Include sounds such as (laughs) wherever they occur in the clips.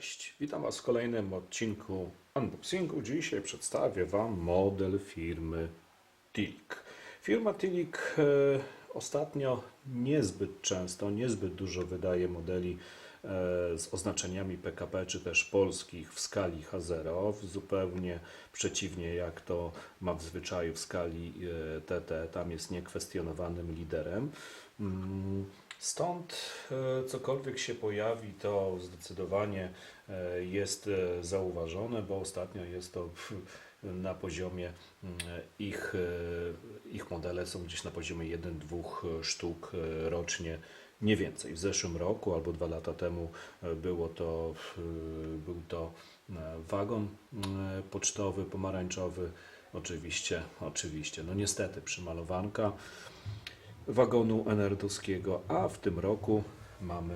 Cześć, witam Was w kolejnym odcinku unboxingu. Dzisiaj przedstawię Wam model firmy Tilik. Firma Tilik e, ostatnio niezbyt często, niezbyt dużo wydaje modeli e, z oznaczeniami PKP czy też polskich w skali H0, zupełnie przeciwnie jak to ma w zwyczaju w skali e, TT, tam jest niekwestionowanym liderem. Mm, Stąd e, cokolwiek się pojawi, to zdecydowanie e, jest e, zauważone, bo ostatnio jest to na poziomie mm, ich, ich modele są gdzieś na poziomie 1-2 sztuk rocznie, nie więcej. W zeszłym roku albo dwa lata temu było to, był to wagon e, pocztowy, pomarańczowy. Oczywiście, oczywiście, no niestety przymalowanka wagonu enerduskiego, a w tym roku mamy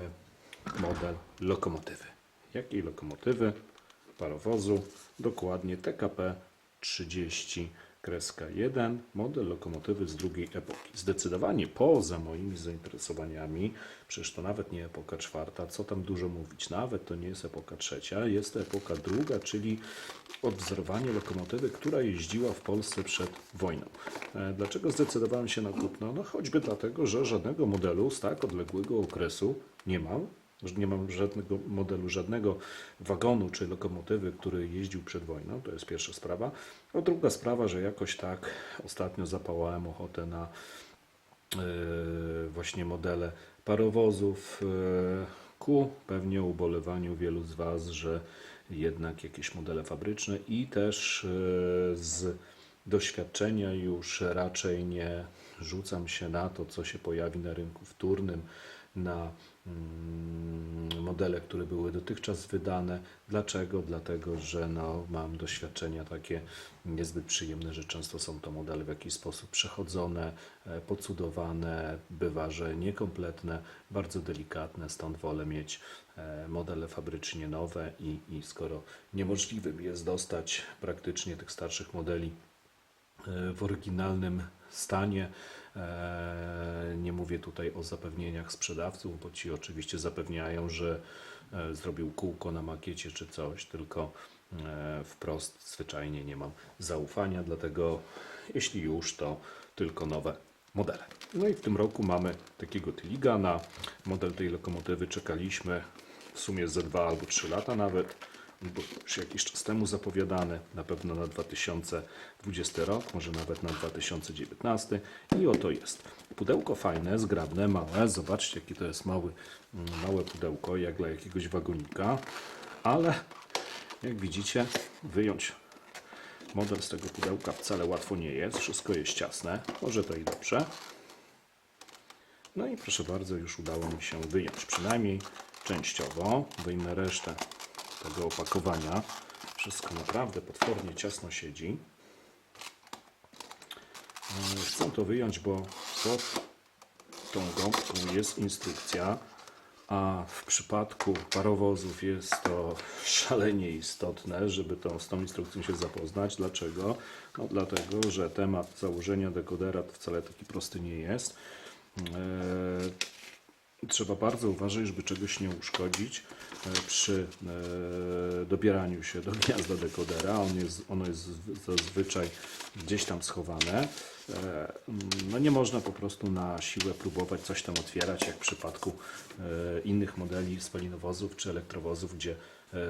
model lokomotywy. Jakiej lokomotywy? Parowozu, dokładnie TKP 30 kreska 1, model lokomotywy z drugiej epoki. Zdecydowanie poza moimi zainteresowaniami, przecież to nawet nie epoka czwarta, co tam dużo mówić, nawet to nie jest epoka trzecia, jest to epoka druga, czyli odwzorowanie lokomotywy, która jeździła w Polsce przed wojną. E, Dlaczego zdecydowałem się na kupno? No choćby dlatego, że żadnego modelu z tak odległego okresu nie mam. Nie mam żadnego modelu, żadnego wagonu czy lokomotywy, który jeździł przed wojną. To jest pierwsza sprawa. A druga sprawa, że jakoś tak ostatnio zapałałem ochotę na e, właśnie modele parowozów e, ku pewnie ubolewaniu wielu z Was, że jednak jakieś modele fabryczne i też e, z doświadczenia już raczej nie rzucam się na to, co się pojawi na rynku wtórnym, na modele, które były dotychczas wydane. Dlaczego? Dlatego, że no, mam doświadczenia takie niezbyt przyjemne, że często są to modele w jakiś sposób przechodzone, e, pocudowane, bywa, że niekompletne, bardzo delikatne, stąd wolę mieć e, modele fabrycznie nowe i, i skoro niemożliwym jest dostać praktycznie tych starszych modeli e, w oryginalnym stanie. E, Nie mówię tutaj o zapewnieniach sprzedawców, bo ci oczywiście zapewniają, że e, zrobił kółko na makiecie czy coś, tylko e, wprost zwyczajnie nie mam zaufania, dlatego jeśli już, to tylko nowe modele. No i w tym roku mamy takiego Tiliga. Na model tej lokomotywy czekaliśmy w sumie ze dwa albo trzy lata nawet bo już jakiś czas temu zapowiadany, na pewno na 2020 rok, może nawet na 2019 i oto jest. Pudełko fajne, zgrabne, małe, zobaczcie jakie to jest mały, mm, małe pudełko, jak dla jakiegoś wagonika, ale jak widzicie, wyjąć model z tego pudełka wcale łatwo nie jest, wszystko jest ciasne, może to i dobrze. No i proszę bardzo, już udało mi się wyjąć, przynajmniej częściowo. Wyjmę resztę tego opakowania. Wszystko naprawdę potwornie ciasno siedzi. E, Chcę to wyjąć, bo pod tą gąbką jest instrukcja, a w przypadku parowozów jest to (laughs) szalenie istotne, żeby tą, z tą instrukcją się zapoznać. Dlaczego? No dlatego, że temat założenia dekodera wcale taki prosty nie jest. Trzeba bardzo uważać, żeby czegoś nie uszkodzić e, przy e, dobieraniu się do gniazda dekodera. On jest, ono jest zw- zazwyczaj gdzieś tam schowane. E, No nie można po prostu na siłę próbować coś tam otwierać, jak w przypadku innych modeli spalinowozów czy elektrowozów, gdzie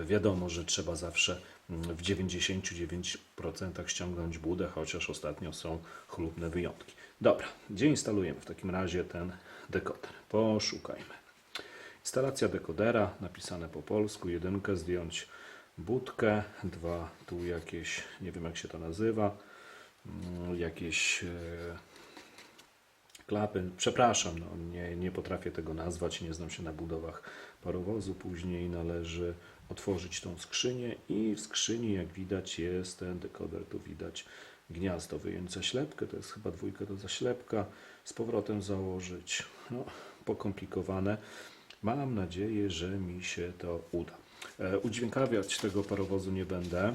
wiadomo, że trzeba zawsze mm, w 99% ściągnąć budę, chociaż ostatnio są chlubne wyjątki. Dobra, gdzie instalujemy w takim razie ten dekoder? Poszukajmy. Instalacja dekodera, napisane po polsku, jedynkę zdjąć budkę, dwa tu jakieś, nie wiem jak się to nazywa, mm, jakieś e, klapy. Przepraszam, no, nie, nie potrafię tego nazwać, nie znam się na budowach parowozu. Później należy otworzyć tą skrzynię i w skrzyni, jak widać, jest ten dekoder. Tu widać gniazdo, wyjąć zaślepkę, to jest chyba dwójka do zaślepka, z powrotem założyć. No, pokomplikowane. Mam nadzieję, że mi się to uda. E, udźwiękawiać tego parowozu nie będę. E,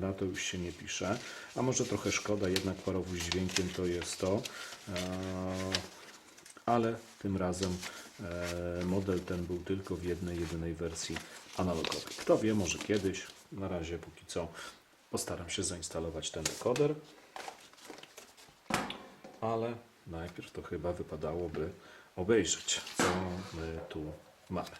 na to już się nie pisze. A może trochę szkoda, jednak parowóz dźwiękiem to jest to. E, ale tym razem model ten był tylko w jednej, jedynej wersji analogowej. Kto wie, może kiedyś, na razie póki co postaram się zainstalować ten dekoder, ale najpierw to chyba wypadałoby obejrzeć, co my tu mamy.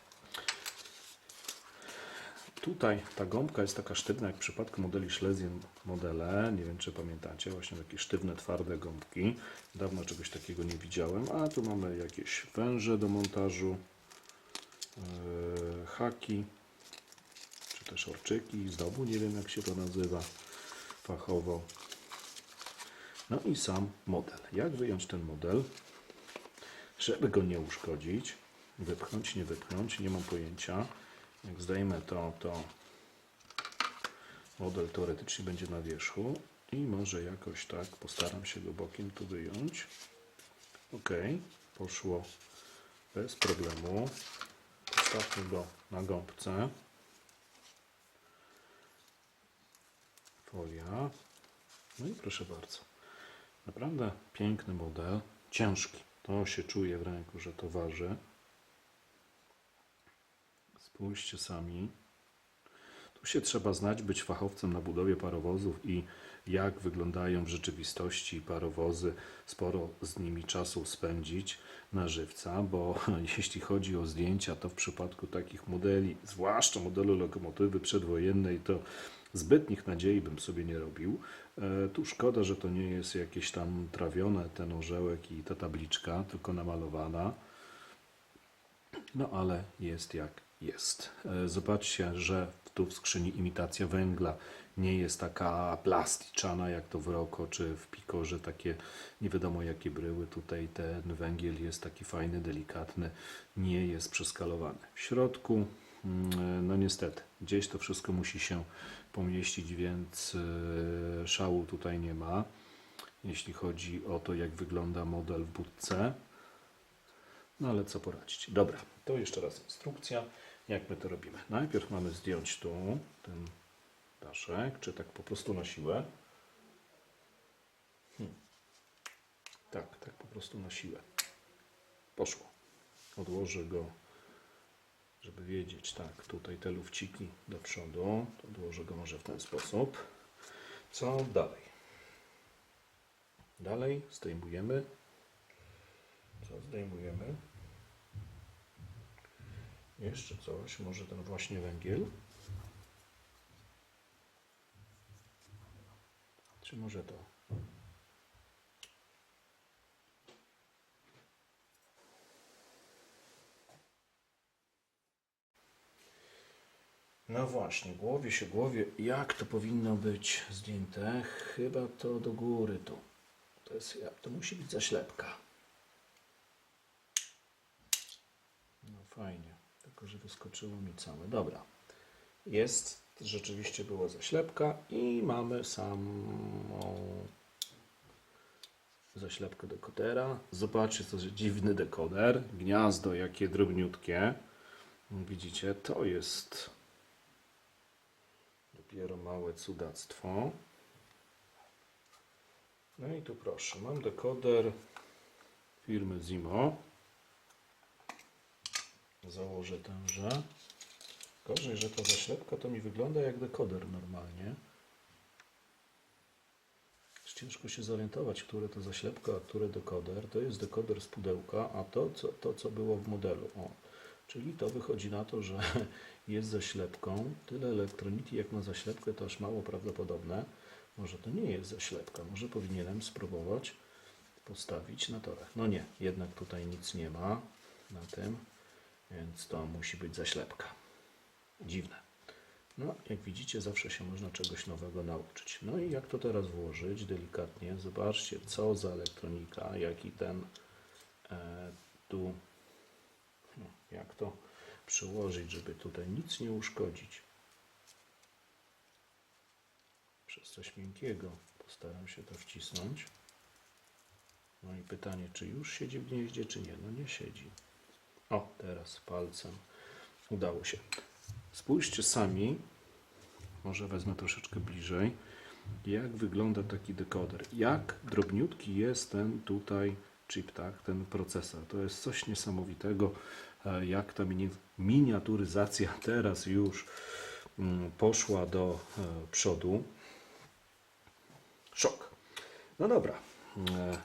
Tutaj ta gąbka jest taka sztywna, jak w przypadku modeli Schlesien modele. Nie wiem, czy pamiętacie, właśnie takie sztywne, twarde gąbki. Dawno czegoś takiego nie widziałem. A tu mamy jakieś węże do montażu, yy, haki, czy też orczyki. Znowu nie wiem, jak się to nazywa fachowo. No i sam model. Jak wyjąć ten model, żeby go nie uszkodzić? Wypchnąć, nie wypchnąć, nie mam pojęcia. Jak zdejmę to, to model teoretycznie będzie na wierzchu i może jakoś tak postaram się go bokiem tu wyjąć. Ok, poszło bez problemu. Postawmy go na gąbce. Folia. No i proszę bardzo. Naprawdę piękny model. Ciężki. To się czuje w ręku, że to waży. Spójrzcie sami. Tu się trzeba znać, być fachowcem na budowie parowozów i jak wyglądają w rzeczywistości parowozy. Sporo z nimi czasu spędzić na żywca, bo (laughs) jeśli chodzi o zdjęcia, to w przypadku takich modeli, zwłaszcza modelu lokomotywy przedwojennej, to zbytnich nadziei bym sobie nie robił. E, Tu szkoda, że to nie jest jakieś tam trawione, ten orzełek i ta tabliczka, tylko namalowana. No ale jest jak jest. E, Zobaczcie, że tu w skrzyni imitacja węgla nie jest taka plasticzana jak to w Roko czy w Pikorze, takie nie wiadomo jakie bryły. Tutaj ten węgiel jest taki fajny, delikatny, nie jest przeskalowany. W środku, mm, no niestety, gdzieś to wszystko musi się pomieścić, więc e, szału tutaj nie ma. Jeśli chodzi o to, jak wygląda model w budce. No ale co poradzić. Dobra, to jeszcze raz instrukcja, jak my to robimy. Najpierw mamy zdjąć tu ten daszek, czy tak po prostu na siłę. Hmm. Tak, tak po prostu na siłę. Poszło. Odłożę go, żeby wiedzieć, tak, tutaj te lufciki do przodu. To odłożę go może w ten sposób. Co dalej? Dalej zdejmujemy. Co zdejmujemy? Jeszcze coś, może ten właśnie węgiel? Czy może to? No właśnie, głowie się głowie, jak to powinno być zdjęte? Chyba to do góry tu. To, jest, to musi być zaślepka. No fajnie, tylko że wyskoczyło mi całe. Dobra. Jest, rzeczywiście była zaślepka i mamy samą zaślepkę dekodera. Zobaczcie, co dziwny dekoder. Gniazdo jakie drobniutkie. Widzicie, to jest dopiero małe cudactwo. No i tu proszę, mam dekoder firmy Zimo. Założę tenże. Gorzej, że ta zaślepka to mi wygląda jak dekoder normalnie. Ciężko się zorientować, które to zaślepka, a które dekoder. To jest dekoder z pudełka, a to, co, to, co było w modelu. O. Czyli to wychodzi na to, że (laughs) jest zaślepką. Tyle elektroniki jak na zaślepkę to aż mało prawdopodobne. Może to nie jest zaślepka. Może powinienem spróbować postawić na torach. No nie, jednak tutaj nic nie ma na tym, więc to musi być zaślepka. Dziwne. No, jak widzicie, zawsze się można czegoś nowego nauczyć. No i jak to teraz włożyć delikatnie? Zobaczcie, co za elektronika, jaki ten e, tu, jak to przyłożyć, żeby tutaj nic nie uszkodzić. Przez coś miękkiego postaram się to wcisnąć. No i pytanie, czy już siedzi w gnieździe, czy nie? No nie siedzi. O, teraz palcem udało się. Spójrzcie sami, może wezmę troszeczkę bliżej, jak wygląda taki dekoder. Jak drobniutki jest ten tutaj chip, tak, ten procesor. To jest coś niesamowitego, jak ta mini, miniaturyzacja (laughs) teraz już mm, poszła do e, przodu. Szok. No dobra. E,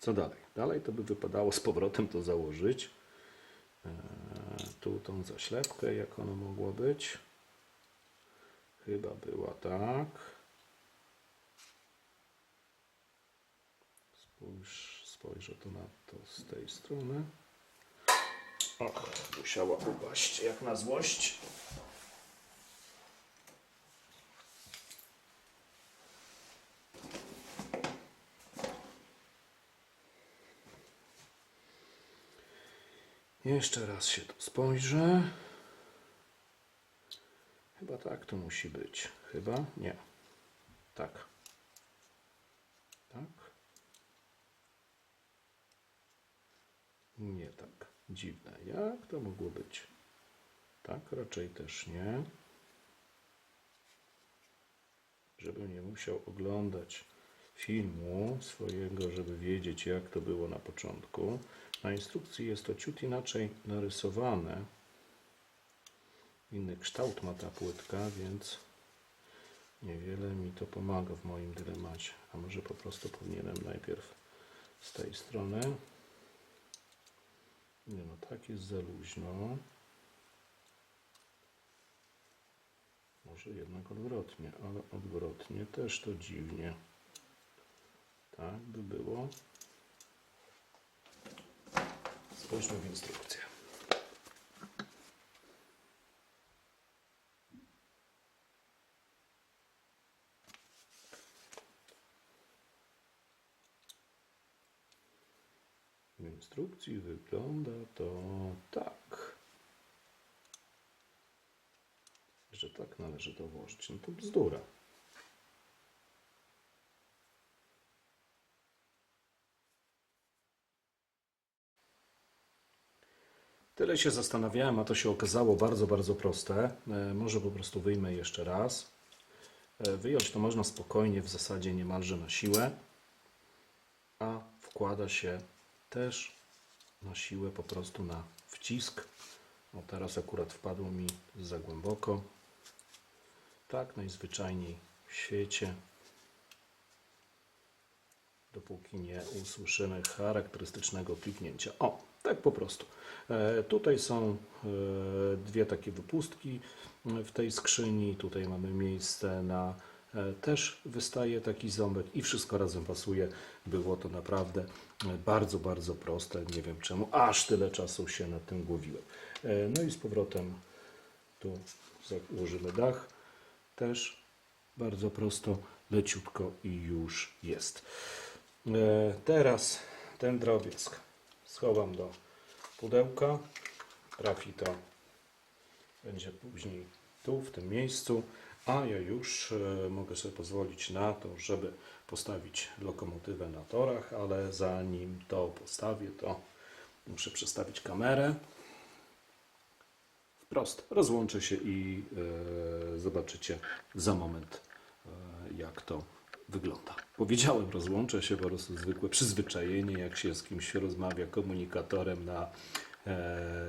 Co dalej? Dalej to by wypadało z powrotem to założyć. E, Tu tą zaślepkę, jak ono mogło być. Chyba była tak. Spójrz, spojrzę tu na to z tej strony. Och, musiała upaść jak na złość. Jeszcze raz się tu spojrzę. Chyba tak to musi być. Chyba? Nie. Tak. Tak. Nie tak. Dziwne. Jak to mogło być? Tak, raczej też nie. Żebym nie musiał oglądać filmu swojego, żeby wiedzieć, jak to było na początku. Na instrukcji jest to ciut inaczej narysowane. Inny kształt ma ta płytka, więc niewiele mi to pomaga w moim dylemacie. A może po prostu powinienem najpierw z tej strony. Nie no, tak jest za luźno. Może jednak odwrotnie, ale odwrotnie też to dziwnie. Tak by było. Spójrzmy w instrukcję. Instrukcji wygląda to tak. Że tak należy to włożyć. No to bzdura. Tyle się zastanawiałem, a to się okazało bardzo, bardzo proste. E, Może po prostu wyjmę jeszcze raz. E, Wyjąć to można spokojnie, w zasadzie niemalże na siłę, a wkłada się też na siłę po prostu na wcisk. O teraz akurat wpadło mi za głęboko. Tak najzwyczajniej w świecie. Dopóki nie usłyszymy charakterystycznego kliknięcia. O, tak po prostu. E, tutaj są e, dwie takie wypustki w tej skrzyni. Tutaj mamy miejsce na e, też wystaje taki ząbek i wszystko razem pasuje. Było to naprawdę e, bardzo, bardzo proste. Nie wiem czemu aż tyle czasu się nad tym głowiłem. E, no i z powrotem tu założymy dach. Też bardzo prosto, leciutko i już jest. E, Teraz ten drobiazg schowam do pudełka. Trafi to, będzie później tu, w tym miejscu, a ja już e, mogę sobie pozwolić na to, żeby postawić lokomotywę na torach, ale zanim to postawię, to muszę przestawić kamerę. Wprost rozłączę się i e, zobaczycie za moment, e, jak to wygląda. Powiedziałem, rozłączę się, po prostu zwykłe przyzwyczajenie, jak się z kimś rozmawia komunikatorem na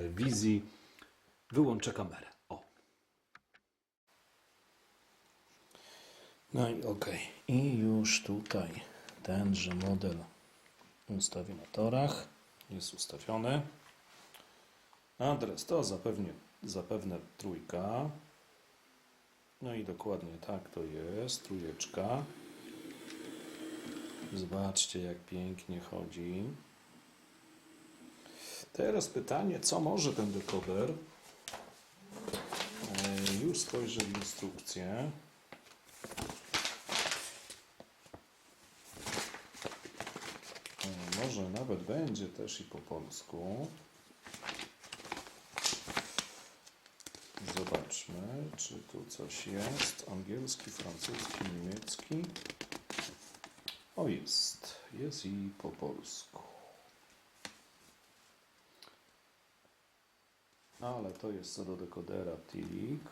wizji. Wyłączę kamerę. O. No i ok. I już tutaj tenże model ustawię na torach. Jest ustawiony. Adres to zapewne, zapewne trójka. No i dokładnie tak to jest, trójeczka. Zobaczcie, jak pięknie chodzi. Teraz pytanie, co może ten dekoder? E, Już spojrzę w instrukcję. E, Może nawet będzie też i po polsku. Zobaczmy, czy tu coś jest. Angielski, francuski, niemiecki. O, jest. Jest i po polsku. Ale to jest co do dekodera TILIK.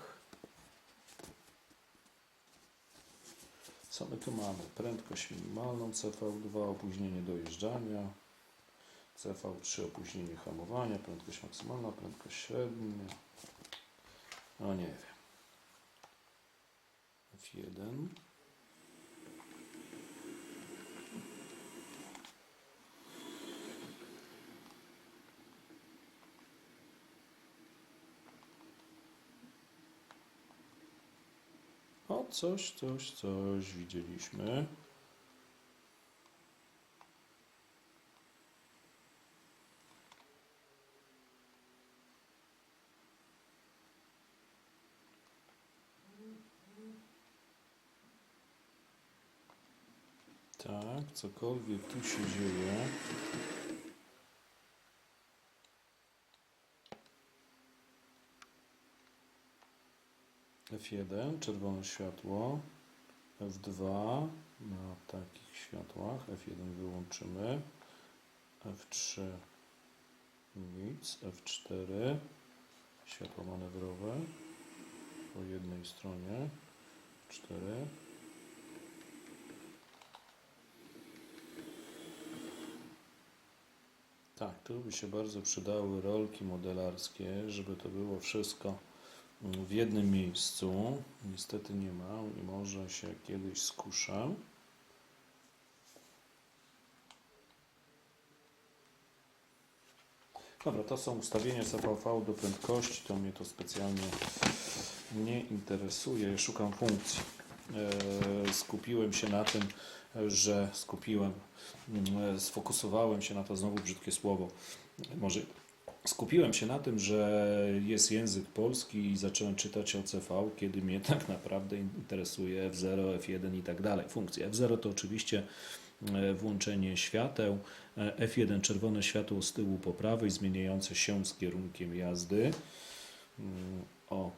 Co my tu mamy? Prędkość minimalną CV2, opóźnienie dojeżdżania. CV3 opóźnienie hamowania, prędkość maksymalna, prędkość średnia. No nie wiem. F1. O, coś, coś, coś widzieliśmy. Tak, cokolwiek tu się dzieje. F1, czerwone światło. F2 na takich światłach. F1 wyłączymy. F3 nic. F4 światło manewrowe po jednej stronie. 4 Tak, tu by się bardzo przydały rolki modelarskie, żeby to było wszystko w jednym miejscu. Niestety nie ma i może się kiedyś skuszę. Dobra, to są ustawienia CVV do prędkości, to mnie to specjalnie nie interesuje. Szukam funkcji. E, Skupiłem się na tym, że skupiłem, mm, sfokusowałem się na to znowu brzydkie słowo. Może skupiłem się na tym, że jest język polski i zacząłem czytać OCV, kiedy mnie tak naprawdę interesuje F0, F1 i tak dalej. Funkcje F0 to oczywiście e, włączenie świateł, e, F1 czerwone światło z tyłu po prawej, zmieniające się z kierunkiem jazdy. Mm, O,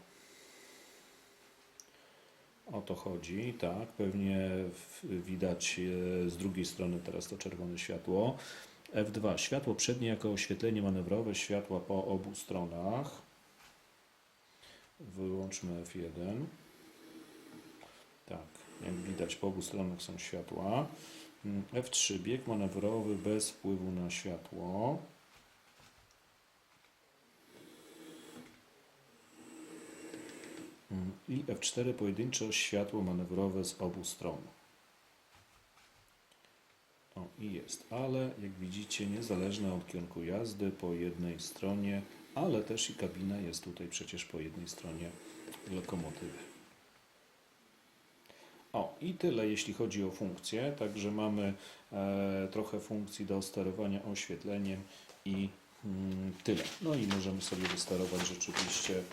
o to chodzi, tak. Pewnie widać e, z drugiej strony teraz to czerwone światło. F2. Światło przednie jako oświetlenie manewrowe, światła po obu stronach. Wyłączmy F1. Tak, jak widać po obu stronach są światła. Mm, F3. Bieg manewrowy bez wpływu na światło. I F4 pojedynczo światło manewrowe z obu stron. O, i jest, ale jak widzicie, niezależne od kierunku jazdy po jednej stronie, ale też i kabina jest tutaj przecież po jednej stronie lokomotywy. O, i tyle jeśli chodzi o funkcje. Także mamy e, trochę funkcji do sterowania oświetleniem i mm, tyle. No i możemy sobie wysterować rzeczywiście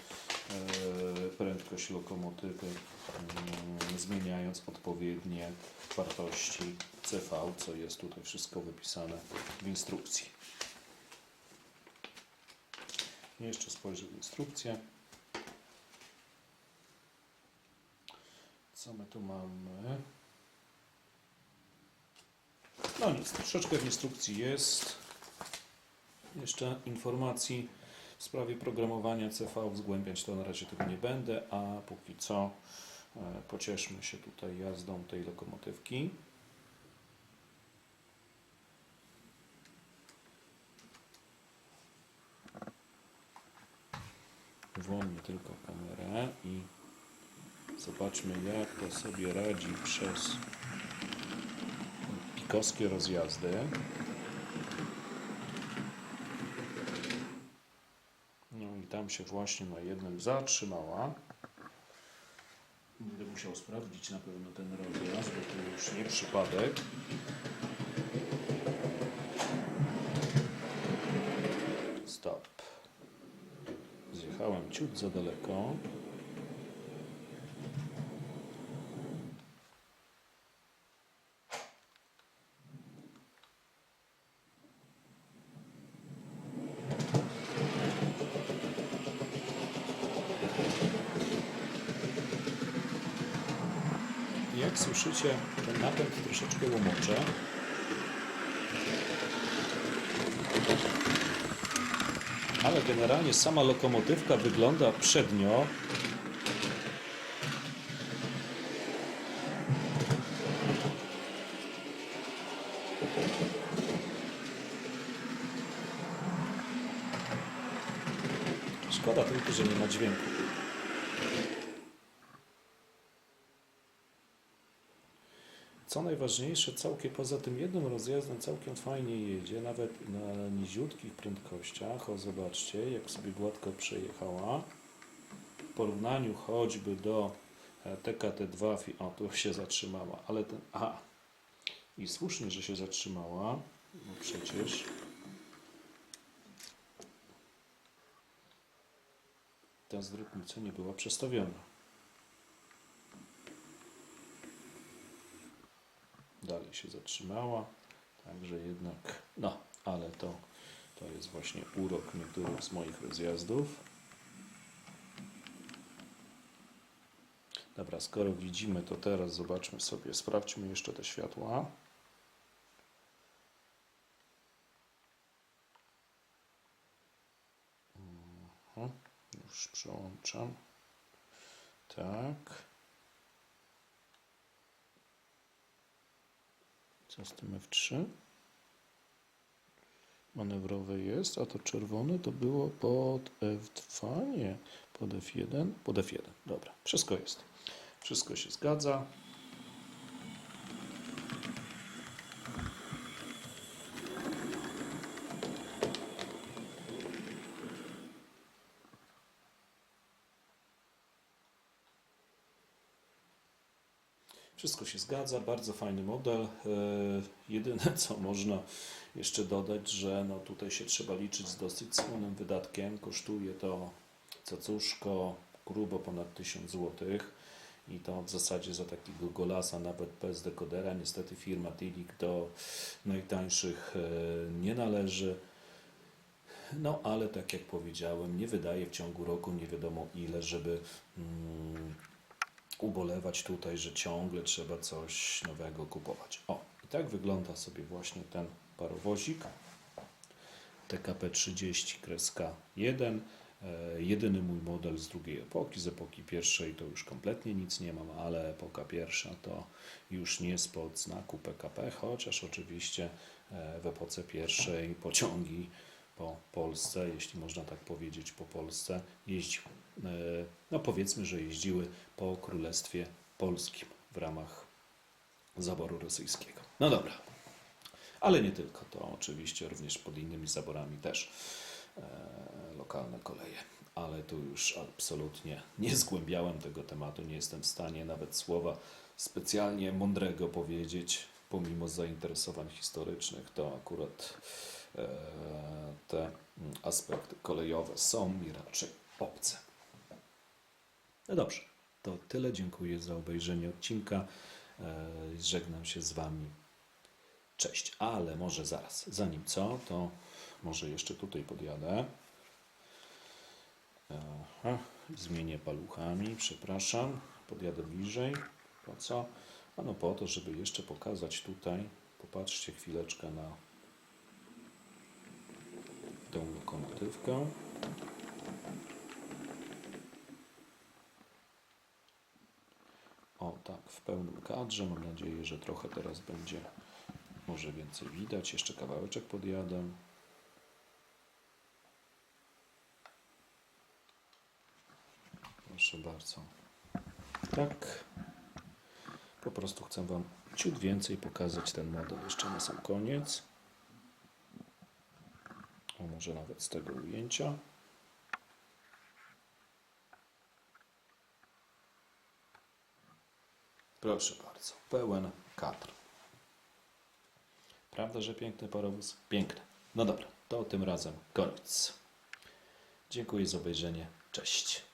e, prędkość lokomotywy, mm, zmieniając odpowiednie wartości CV, co jest tutaj wszystko wypisane w instrukcji. Jeszcze spojrzę w instrukcję. Co my tu mamy? No nic, troszeczkę w instrukcji jest. Jeszcze informacji w sprawie programowania CV, zgłębiać to na razie tego nie będę, a póki co e, pocieszmy się tutaj jazdą tej lokomotywki. Włączmy tylko kamerę i zobaczmy jak to sobie radzi przez pikowskie rozjazdy. Się właśnie na jednym zatrzymała. Będę musiał sprawdzić na pewno ten rozjazd, bo to już nie przypadek. Stop. Zjechałem ciut za daleko. ten napęd troszeczkę łomoczę, Ale generalnie sama lokomotywka wygląda przednio Szkoda tylko, że nie ma dźwięku. Co najważniejsze, całkiem poza tym jednym rozjazdem całkiem fajnie jedzie, nawet na niziutkich prędkościach. O, zobaczcie, jak sobie gładko przejechała. W porównaniu choćby do e, TKT2, fi- o, tu się zatrzymała, ale ten, aha, i słusznie, że się zatrzymała, bo przecież ta zwrotnica nie była przestawiona. Dalej się zatrzymała, także jednak, no, ale to, to jest właśnie urok niektórych z moich rozjazdów. Dobra, skoro widzimy to teraz, zobaczmy sobie, sprawdźmy jeszcze te światła. Mhm, Już przełączam. Tak. Co z tym F3? Manewrowe jest, a to czerwone to było pod F2, nie, pod F1, pod F1. Dobra, wszystko jest. Wszystko się zgadza. Wszystko się zgadza, bardzo fajny model. E, jedyne (laughs) co można jeszcze dodać, że no tutaj się trzeba liczyć z dosyć słonym wydatkiem. Kosztuje to cacuszko grubo ponad 1000 zł. I to w zasadzie za takiego golasa, nawet bez dekodera. Niestety firma Tilik do najtańszych e, nie należy. No ale tak jak powiedziałem, nie wydaje w ciągu roku nie wiadomo ile, żeby mm, ubolewać tutaj, że ciągle trzeba coś nowego kupować. O, i tak wygląda sobie właśnie ten parowozik TKP 30 kreska 1. E, jedyny mój model z drugiej epoki, z epoki pierwszej to już kompletnie nic nie mam, ale epoka pierwsza to już nie spod znaku PKP, chociaż oczywiście e, w epoce pierwszej pociągi po Polsce, jeśli można tak powiedzieć, po Polsce jeździły. E, No powiedzmy, że jeździły po Królestwie Polskim w ramach zaboru rosyjskiego. No dobra. Ale nie tylko to, oczywiście również pod innymi zaborami też e, lokalne koleje. Ale tu już absolutnie nie zgłębiałem tego tematu, nie jestem w stanie nawet słowa specjalnie mądrego powiedzieć, pomimo zainteresowań historycznych, to akurat e, te mm, aspekty kolejowe są mi raczej obce. No dobrze, to tyle. Dziękuję za obejrzenie odcinka. E, Żegnam się z Wami. Cześć, ale może zaraz. Zanim co, to może jeszcze tutaj podjadę. Aha, zmienię paluchami, przepraszam. Podjadę bliżej. Po co? Ano po to, żeby jeszcze pokazać tutaj. Popatrzcie chwileczkę na tą lokomotywkę. O tak, w pełnym kadrze. Mam nadzieję, że trochę teraz będzie może więcej widać. Jeszcze kawałeczek podjadę. Proszę bardzo. Tak. Po prostu chcę Wam ciut więcej pokazać ten model jeszcze na sam koniec. O, może nawet z tego ujęcia. Proszę bardzo, pełen kadr. Prawda, że piękny parowóz? Piękny. No dobra, to tym razem koniec. Dziękuję za obejrzenie. Cześć.